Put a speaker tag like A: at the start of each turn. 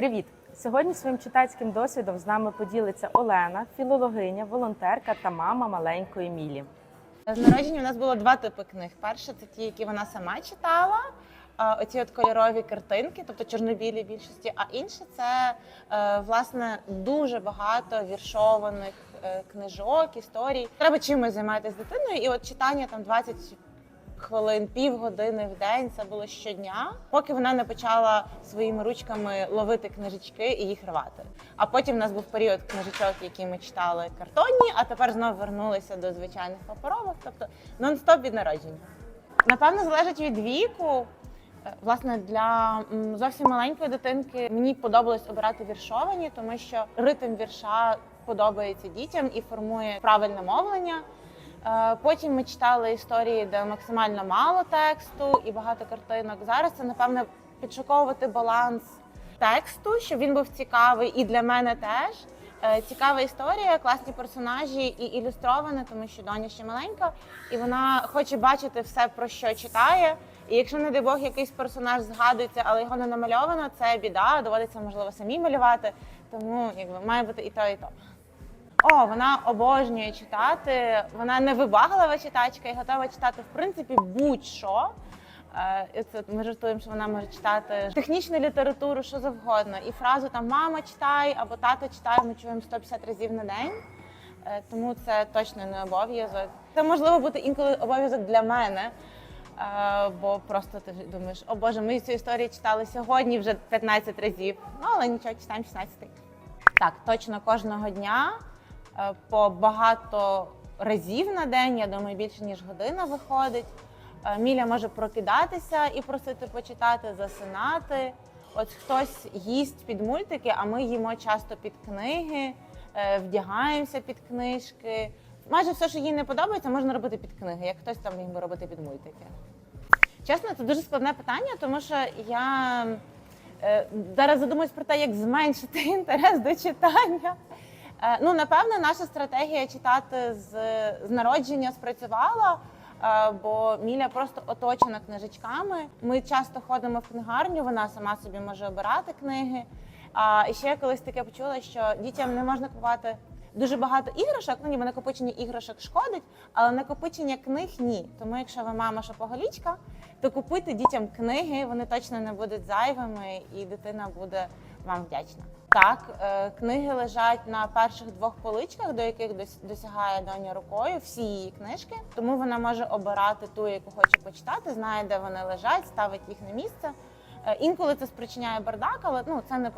A: Привіт! Сьогодні своїм читацьким досвідом з нами поділиться Олена, філологиня, волонтерка та мама маленької Мілі.
B: З народження у нас було два типи книг. Перше це ті, які вона сама читала. Оці от кольорові картинки, тобто чорнобілі більшості. А інше це е, власне дуже багато віршованих е, книжок, історій. Треба чимось займатися з дитиною, і от читання там 20 хвилин, півгодини в день це було щодня, поки вона не почала своїми ручками ловити книжечки і їх рвати. А потім в нас був період книжечок, які ми читали картонні, а тепер знову вернулися до звичайних паперових, тобто нон-стоп від народження. Напевно, залежить від віку. Е, Власне, для зовсім маленької дитинки мені подобалось обирати віршовані, тому що ритм вірша подобається дітям і формує правильне мовлення. Е, Потім ми читали історії, де максимально мало тексту і багато картинок. Зараз це напевне підшуковувати баланс тексту, щоб він був цікавий, і для мене теж. Е, Цікава історія, класні персонажі і ілюстроване, тому що доня ще маленька, і вона хоче бачити все, про що читає. І якщо, не дай Бог, якийсь персонаж згадується, але його не намальовано, це біда, доводиться можливо самі малювати. Тому якби має бути і то, і то. О, вона обожнює читати. Вона невибаглива читачка і готова читати в принципі будь-що. Е, Це ми жартуємо, що вона може читати технічну літературу, що завгодно. І фразу там мама читай або тато читай, ми чуємо 150 разів на день. Е, Тому це точно не обов'язок. Це можливо бути інколи обов'язок для мене. е, Бо просто ти думаєш, о Боже, ми цю історію читали сьогодні вже 15 разів. Ну але нічого, читаємо 16. Так, точно кожного дня по багато разів на день, я думаю, більше ніж година виходить. Е, Міля може прокидатися і просити почитати, засинати. От хтось їсть під мультики, а ми їмо часто під книги, е, вдягаємося під книжки. Майже все, що їй не подобається, можна робити під книги, як хтось там міг би робити під мультики. Чесно, це дуже складне питання, тому що я е, зараз задумуюсь про те, як зменшити інтерес до читання. Е, Ну, напевно, наша стратегія читати з, з народження спрацювала, е, бо Міля просто оточена книжечками. Ми часто ходимо в книгарню, вона сама собі може обирати книги. А ще я колись таке почула, що дітям не можна купувати дуже багато іграшок. Ну ніби накопичення іграшок шкодить, але накопичення книг ні. Тому якщо ви мама шопоголічка, то купуйте дітям книги, вони точно не будуть зайвими, і дитина буде вам вдячна. Так, е, книги лежать на перших двох поличках, до яких дос- досягає доня рукою, всі її книжки. Тому вона може обирати ту, яку хоче почитати, знає, де вони лежать, ставить їх на місце. Е, Інколи це спричиняє бардак, але ну це не